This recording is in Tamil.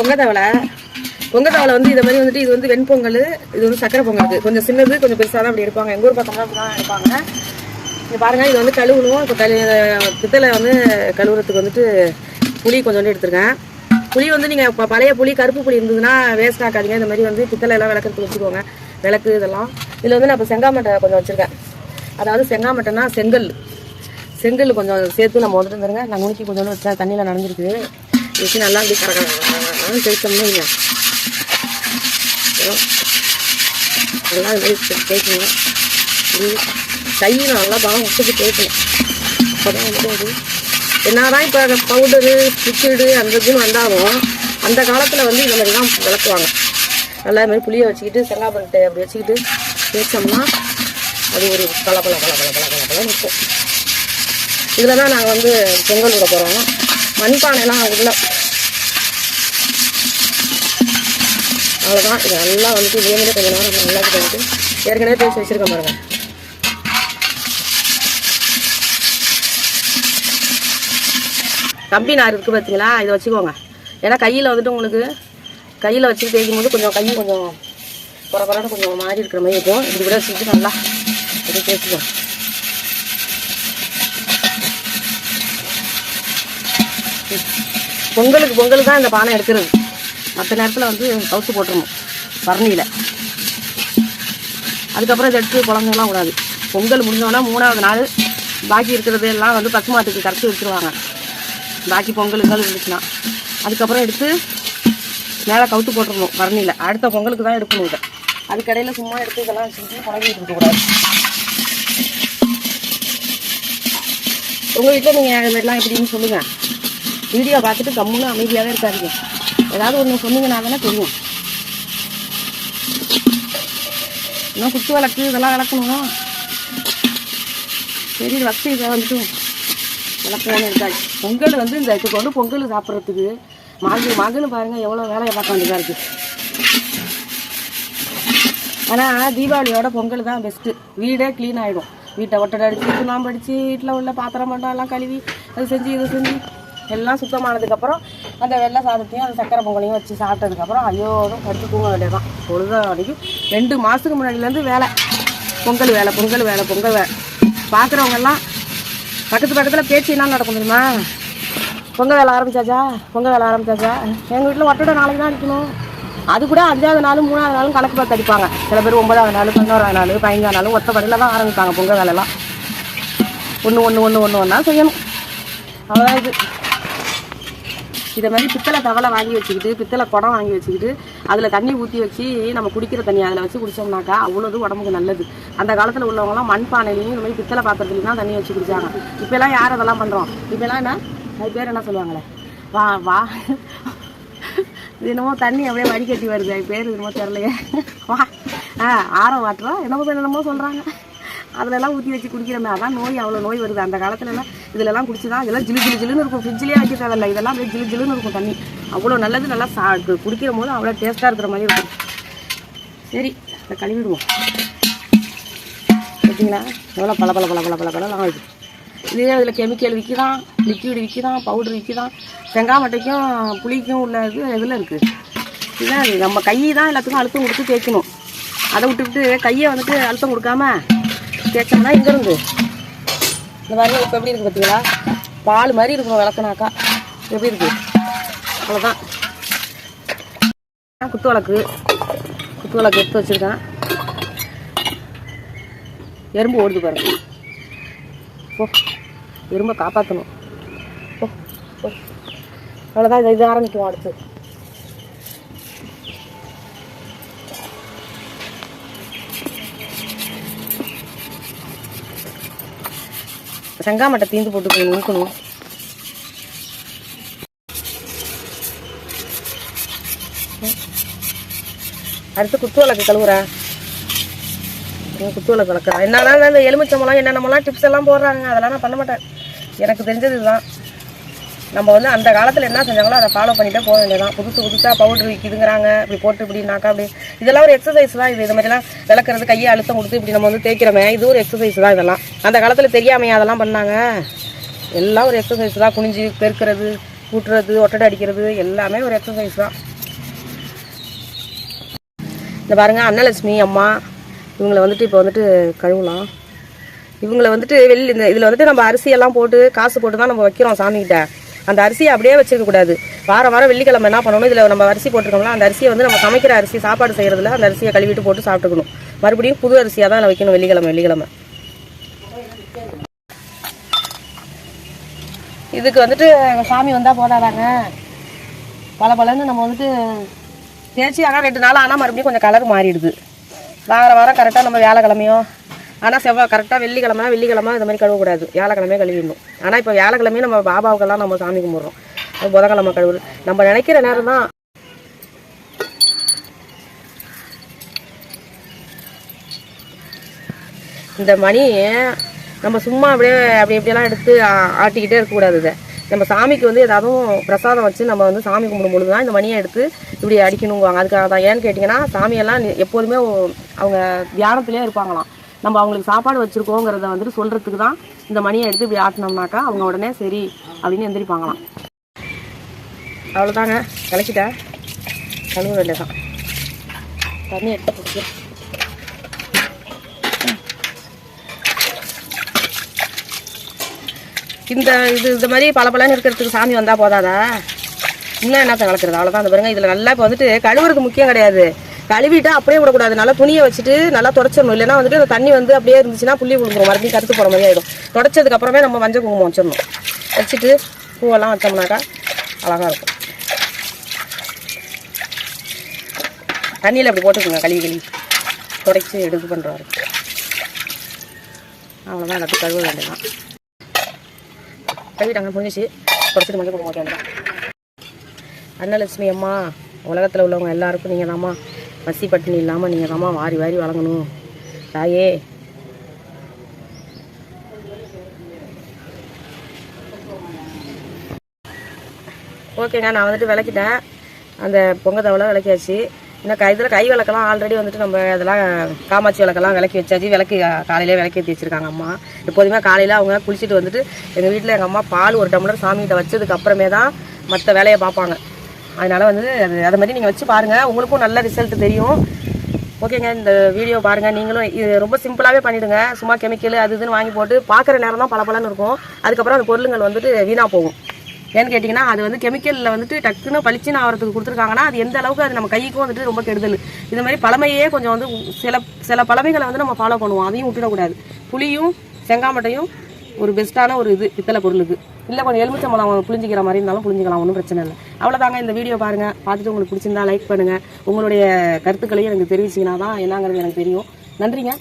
பொங்க தவளை பொங்க தவளை வந்து இதை மாதிரி வந்துட்டு இது வந்து வெண்பொங்கல் இது வந்து சக்கரை பொங்கல் கொஞ்சம் சின்னது கொஞ்சம் பெருசாக தான் அப்படி எடுப்பாங்க. எங்கள் ஊர் பக்கம்லாம் அப்படி தான் எடுப்பாங்க. இங்கே பாருங்கள் இது வந்து கழுவுணும். இப்போ கழு பித்தளை வந்து கழுவுறதுக்கு வந்துட்டு புளி கொஞ்சோண்டு எடுத்துருக்கேன். புளி வந்து நீங்கள் இப்போ பழைய புளி கருப்பு புளி இருந்ததுன்னா வேஸ்ட் ஆக்காதீங்க. இந்த மாதிரி வந்து பித்தளை எல்லாம் விளக்கறதுக்கு வச்சுக்கோங்க. விளக்கு இதெல்லாம். இதில் வந்து நான் இப்போ செங்காமட்டை கொஞ்சம் வச்சுருக்கேன். அதாவது செங்காமட்டைனா செங்கல். செங்கல் கொஞ்சம் சேர்த்து நம்ம வந்துட்டு இருந்துருங்க நான் நுணுக்கி கொஞ்சோண்டு வச்சா தண்ணியில் நனைஞ்சிருக்கு வச்சு நல்லா அப்படி கரகரம் தேய்ச்சோம்னா இல்லை. நல்லா இது மாதிரி தேய்க்கணும் கையில் நல்லா பாவம் உப்புக்கு தேய்க்கணும் அப்போ தான் வந்து அது என்னதான் இப்போ பவுடரு லிக்விடு அந்த இதுன்னு வந்தாலும் அந்த காலத்தில் வந்து இந்த மாதிரி தான் விளக்குவாங்க. நல்லா மாதிரி புளியை வச்சுக்கிட்டு செங்காய் அப்படி வச்சுக்கிட்டு தேய்ச்சோம்னா அது ஒரு பல பல பல பல பல பல பல நிற்கும் இதில் தான் நாங்கள் வந்து பொங்கல் விட போகிறோம் மண்பானைலாம் உள்ள அவ்வளோதான் இது நல்லா வந்துட்டு இதே மாதிரி கொஞ்சம் நேரம் நல்லா இது ஏற்கனவே பேசி வச்சுருக்கேன் பாருங்க. கம்பி நார் இருக்குது பார்த்தீங்களா இதை வச்சுக்கோங்க. ஏன்னா கையில் வந்துட்டு உங்களுக்கு கையில் வச்சு தேய்க்கும் போது கொஞ்சம் கை கொஞ்சம் குறை குறை கொஞ்சம் மாறி இருக்கிற மாதிரி இருக்கும். இப்படி கூட வச்சுட்டு நல்லா இப்படி தேய்ச்சிக்கோங்க. பொங்கலுக்கு பொங்கலுக்கு தான் இந்த பானை எடுக்கிறது. மற்ற நேரத்தில் வந்து கவுத்து போட்டுருணும். பரணியில். அதுக்கப்புறம் இதை எடுத்து குழந்தைங்களாம் கூடாது பொங்கல் முடிஞ்சோன்னா மூணாவது நாள் பாக்கி இருக்கிறது எல்லாம் வந்து பசு மாட்டுக்கு கரைச்சி வச்சுருவாங்க. பாக்கி பொங்கலுங்கள் இருந்துச்சுன்னா. அதுக்கப்புறம் எடுத்து மேலே கவுத்து போட்டுருணும் பரணியில். அடுத்த பொங்கலுக்கு தான் எடுக்கணும் இதை. அதுக்கடையில் சும்மா எடுத்து இதெல்லாம் வச்சுக்கிட்டு பழகிட்டு இருக்கக்கூடாது உங்கள் வீட்டில் நீங்கள் அது மாதிரிலாம் எப்படின்னு சொல்லுங்கள் வீடியோ பார்த்துட்டு கம்முன்னு அமைதியாகவே இருக்காதீங்க. ஏதாவது ஒன்று சொன்னீங்கன்னா தானே தெரியும். இன்னும் குத்து விளக்கு இதெல்லாம் விளக்கணும் சரி வச்சு இதை வந்துட்டு விளக்கணும் இருக்காது பொங்கல் வந்து இந்த இதுக்கு வந்து பொங்கல் சாப்பிட்றதுக்கு மாங்கு மாங்குன்னு பாருங்கள் எவ்வளோ வேலையை பார்க்க வேண்டியதாக இருக்குது ஆனால் தீபாவளியோட பொங்கல் தான் பெஸ்ட்டு வீடே க்ளீன் ஆகிடும் வீட்டை ஒட்டடை அடித்து சுண்ணாம்பு அடித்து வீட்டில் உள்ள பாத்திரம் மண்டம் எல்லாம் கழுவி அது செஞ்சு இது செஞ்சு எல்லாம் சுத்தமானதுக்கப்புறம் அந்த வெள்ளை சாதத்தையும் அந்த சக்கரை பொங்கலையும் வச்சு சாப்பிட்டதுக்கப்புறம் ஐயோடும் படுத்து தூங்க வேண்டியதான் பொழுத வரைக்கும் ரெண்டு மாதத்துக்கு முன்னாடிலேருந்து வேலை. பொங்கல் வேலை பொங்கல் வேலை பொங்கல் வேலை. பார்க்குறவங்கெல்லாம் பக்கத்து பக்கத்தில் பேச்சு என்ன நடக்கும் தெரியுமா? பொங்கல் வேலை ஆரம்பிச்சாச்சா? பொங்கல் வேலை ஆரம்பிச்சாச்சா? எங்கள் வீட்டில் ஒட்டோட நாளைக்கு தான் அடிக்கணும். அது கூட அஞ்சாவது நாள் மூணாவது நாளும் கணக்கு பார்த்து அடிப்பாங்க. சில பேர் ஒன்பதாவது நாள் பதினோராவது நாள் பதினஞ்சாவது நாள் ஒத்த படியில் தான் ஆரம்பிப்பாங்க பொங்கல் வேலைலாம் ஒன்று ஒன்று ஒன்று ஒன்று ஒன்றா செய்யணும். அவ்வளோதான் இது. இதை மாதிரி பித்தளை தவளை வாங்கி வச்சுக்கிட்டு பித்தளை குடம் வாங்கி வச்சுக்கிட்டு அதில் தண்ணி ஊற்றி வச்சு நம்ம குடிக்கிற தண்ணி அதில் வச்சு குடித்தோம்னாக்கா அவ்வளோது உடம்புக்கு நல்லது. அந்த காலத்தில் உள்ளவங்கலாம் மண்பானையிலையும் இந்த மாதிரி பித்தளை பாத்திரத்துலையும் தான் தண்ணி வச்சு குடிச்சாங்க. இப்போலாம் யார் அதெல்லாம் பண்ணுறோம் இப்போலாம் என்ன? அது பேர் என்ன சொல்லுவாங்களே? வா வா. தினமும் என்னமோ தண்ணி அப்படியே வடிகட்டி வருது. அது பேர் என்னமோ தெரிலையே வா. ஆ ஆரம் வாட்டுறோம் என்னமோ பேர் என்னமோ சொல்கிறாங்க அதிலெல்லாம் ஊற்றி வச்சு குடிக்கிறோமே அதான் நோய் அவ்வளோ நோய் வருது. அந்த காலத்துலலாம் இதிலெல்லாம் குடிச்சு தான் இதெல்லாம் ஜிலு ஜிலு ஜிலுன்னு இருக்கும். ஃப்ரிட்ஜ்லேயே வைக்க தேவையில்ல. இதெல்லாம் அப்படியே ஜிலு ஜிலுன்னு இருக்கும் தண்ணி. அவ்வளோ நல்லது நல்லா சா குடிக்கிற போது அவ்வளோ டேஸ்ட்டாக இருக்கிற மாதிரி இருக்கும். சரி இதை கழுவிடுவோம். பார்த்தீங்களா எவ்வளோ பல பல பல பல பல பலலாம் ஆகுது இதே அதில் கெமிக்கல் விற்கிதான் லிக்விட் பவுட்ரு பவுடர் விற்கிதான். செங்காமட்டைக்கும் புளிக்கும் உள்ள இது இதில் இருக்குது இதுதான் நம்ம கை தான் எல்லாத்துக்கும் அழுத்தம் கொடுத்து தேய்க்கணும். அதை விட்டுவிட்டு கையை வந்துட்டு அழுத்தம் கொடுக்காம தேய்ச்சோம்னா இங்கேருந்து இந்த மாதிரி இப்போ எப்படி இருக்குது பார்த்தீங்களா பால் மாதிரி இருக்கும் விளக்குனாக்கா. எப்படி இருக்குது அவ்வளோதான் குத்து விளக்கு. குத்து விளக்கு எடுத்து வச்சுருக்கேன். எறும்பு ஓடுது பாருங்க. ஓ எறும்பை காப்பாற்றணும் ஓ போ. அவ்வளோதான் இது இது ஆரம்பிக்கும் அடுத்து. செங்காமட்டை தீந்து போட்டு போய் நுணுக்கணும் அடுத்து குத்து விளக்கு கழுவுறேன் குத்து விளக்கு விளக்குறேன் என்னன்னா இந்த எலுமிச்சம்பழம் என்னென்னமெல்லாம் டிப்ஸ் எல்லாம் போடுறாங்க. அதெல்லாம் நான் பண்ண மாட்டேன். எனக்கு தெரிஞ்சது இதுதான். நம்ம வந்து அந்த காலத்தில் என்ன செஞ்சாங்களோ அதை ஃபாலோ பண்ணிட்டே போக வேண்டியதான் புதுசு புதுசாக பவுடர் விற்கிதுங்கிறாங்க இப்படி போட்டு இப்படினாக்கா அப்படி. இதெல்லாம் ஒரு எக்ஸசைஸ் தான் இது. இது மாதிரிலாம் விளக்குறது கையை அழுத்தம் கொடுத்து இப்படி நம்ம வந்து தேய்க்கிறோமே இது ஒரு எக்ஸசைஸ் தான் இதெல்லாம். அந்த காலத்தில் தெரியாமையா அதெல்லாம் பண்ணாங்க? எல்லாம் ஒரு எக்ஸசைஸ் தான். குனிஞ்சு பெருக்கிறது கூட்டுறது ஒட்டடை அடிக்கிறது எல்லாமே ஒரு எக்ஸசைஸ் தான். இந்த பாருங்கள் அன்னலட்சுமி அம்மா இவங்களை வந்துட்டு இப்போ வந்துட்டு கழுவலாம். இவங்களை வந்துட்டு வெளியில் இந்த இதில் வந்துட்டு நம்ம அரிசியெல்லாம் போட்டு காசு போட்டு தான் நம்ம வைக்கிறோம் சாமிகிட்ட. அந்த அரிசியை அப்படியே வச்சிருக்கக்கூடாது வாரம் வாரம் வெள்ளிக்கிழமை என்ன பண்ணணும்? இதில் நம்ம அரிசி போட்டிருக்கோம்ல அந்த அரிசியை வந்து நம்ம சமைக்கிற அரிசி சாப்பாடு செய்கிறதுல அந்த அரிசியை கழுவிட்டு போட்டு சாப்பிட்டுக்கணும். மறுபடியும் புது அரிசியாக தான் வைக்கணும் வெள்ளிக்கிழமை வெள்ளிக்கிழமை. இதுக்கு வந்துட்டு சாமி வந்தால் போடாதாங்க. பல பலன்னு நம்ம வந்துட்டு தேய்ச்சி ஆனால் ரெண்டு நாள் ஆனால் மறுபடியும் கொஞ்சம் கலர் மாறிடுது. வார வாரம் கரெக்டாக நம்ம வியாழக்கிழமையோ ஆனால் செவ்வாய் கரெக்டாக வெள்ளிக்கிழமை வெள்ளிக்கிழமை இந்த மாதிரி கழுவக்கூடாது. வியாழக்கிழமையே கழுவிடணும். ஆனால் இப்போ வியாழக்கிழமையும் நம்ம பாபாவுக்கெல்லாம் நம்ம சாமி கும்பிட்றோம். அது புதன்கிழமை நம்ம நினைக்கிற நேரம் தான் இந்த மணி நம்ம சும்மா அப்படியே அப்படி இப்படியெல்லாம் எடுத்து ஆட்டிக்கிட்டே இருக்கக்கூடாது இதை. நம்ம சாமிக்கு வந்து ஏதாவது பிரசாதம் வச்சு நம்ம வந்து சாமி கும்பிடும் பொழுது தான் இந்த மணியை எடுத்து இப்படி அடிக்கணுங்குவாங்க. அதுக்காக தான் ஏன்னு கேட்டிங்கன்னா சாமியெல்லாம் எப்போதுமே அவங்க தியானத்துலேயே இருப்பாங்களாம். நம்ம அவங்களுக்கு சாப்பாடு வச்சுருக்கோங்கிறத வந்துட்டு சொல்கிறதுக்கு தான் இந்த மணியை எடுத்து இப்படி ஆட்டினோம்னாக்கா அவங்க உடனே சரி அப்படின்னு எந்திரிப்பாங்களாம். அவ்வளோதாங்க கலக்கிட்டேன் கழுவு வேண்டியதான் தண்ணி எடுத்து இந்த இது இந்த மாதிரி பல பலன்னு இருக்கிறதுக்கு சாமி வந்தால் போதாதா? இன்னும் என்னத்தை கலக்கிறது? அவ்வளோதான் அந்த பாருங்க இதில் நல்லா இப்போ வந்துட்டு கழுவுறது முக்கியம் கிடையாது. கழுவிட்டா அப்படியே விடக்கூடாது. நல்லா துணியை வச்சுட்டு நல்லா தொடச்சிடணும். இல்லைன்னா வந்துட்டு அந்த தண்ணி வந்து அப்படியே இருந்துச்சுன்னா புள்ளி விழுந்துரும். மறுபடியும் கருத்து போகிற மாதிரி ஆகிடும் தொடச்சதுக்கு அப்புறமே நம்ம மஞ்சள் குங்குமம் வச்சிடணும். வச்சுட்டு பூவெல்லாம் வச்சோம்னாக்கா அழகாக இருக்கும். தண்ணியில் அப்படி போட்டுக்கோங்க. கழுவி கழுவி. தொடச்சி எடுத்து பண்ணுறாரு அவ்வளோதான் எல்லாத்தையும் கழுவ வேண்டியதான் கழுவிட்டாங்க முடிஞ்சிச்சு தொடச்சிட்டு மஞ்சள் குங்குமம் வைக்க வேண்டியதான் அன்னலட்சுமி அம்மா உலகத்தில் உள்ளவங்க எல்லாருக்கும் நீங்கள் தாம்மா பசி பட்டினி இல்லாமல் நீங்கள் தாம்மா வாரி வாரி வழங்கணும். தாயே. ஓகேங்க நான் வந்துட்டு விளக்கிட்டேன். அந்த பொங்க தவளை விளக்கியாச்சு. இன்னும் கை இதில் கை விளக்கெல்லாம் ஆல்ரெடி வந்துட்டு நம்ம அதெல்லாம் காமாட்சி விளக்கெல்லாம் விளக்கி வச்சாச்சு. விளக்கு காலையிலே விளக்கி ஏற்றி வச்சிருக்காங்க அம்மா. எப்போதுமே காலையில் அவங்க குளிச்சுட்டு வந்துட்டு எங்கள் வீட்டில் எங்கள் அம்மா பால் ஒரு டம்ளர் சாமிகிட்ட வச்சதுக்கு அப்புறமே தான் மற்ற வேலையை பார்ப்பாங்க. அதனால் வந்து அது அதை மாதிரி நீங்கள் வச்சு பாருங்கள் உங்களுக்கும் நல்ல ரிசல்ட் தெரியும். ஓகேங்க இந்த வீடியோ பாருங்கள் நீங்களும் இது ரொம்ப சிம்பிளாகவே பண்ணிவிடுங்க சும்மா கெமிக்கல் அது இதுன்னு வாங்கி போட்டு பார்க்குற நேரம் தான் பல இருக்கும். அதுக்கப்புறம் அந்த பொருளுங்கள் வந்துட்டு வீணாக போகும். ஏன்னு கேட்டிங்கன்னா அது வந்து கெமிக்கலில் வந்துட்டு டக்குன்னு பளிச்சுன்னு ஆகிறதுக்கு கொடுத்துருக்காங்கன்னா அது எந்த அளவுக்கு அது நம்ம கைக்கும் வந்துட்டு ரொம்ப கெடுதல். இந்த மாதிரி பழமையே கொஞ்சம் வந்து சில சில பழமைகளை வந்து நம்ம ஃபாலோ பண்ணுவோம். அதையும் விட்டுடக்கூடாது. புளியும் செங்காமட்டையும் ஒரு பெஸ்ட்டான ஒரு இது பித்தளை பொருளுக்கு. இல்லை கொஞ்சம் எலுமிச்சம்பழம் புளிஞ்சிக்கிற மாதிரி இருந்தாலும் புளிஞ்சிக்கலாம் ஒன்றும் பிரச்சனை இல்லை. அவ்வளோதாங்க இந்த வீடியோ பாருங்கள் பார்த்துட்டு உங்களுக்கு பிடிச்சிருந்தா லைக் பண்ணுங்கள் உங்களுடைய கருத்துக்களையும் எனக்கு தெரிவிச்சிங்கன்னா தான் என்னங்கிறது எனக்கு தெரியும். நன்றிங்க.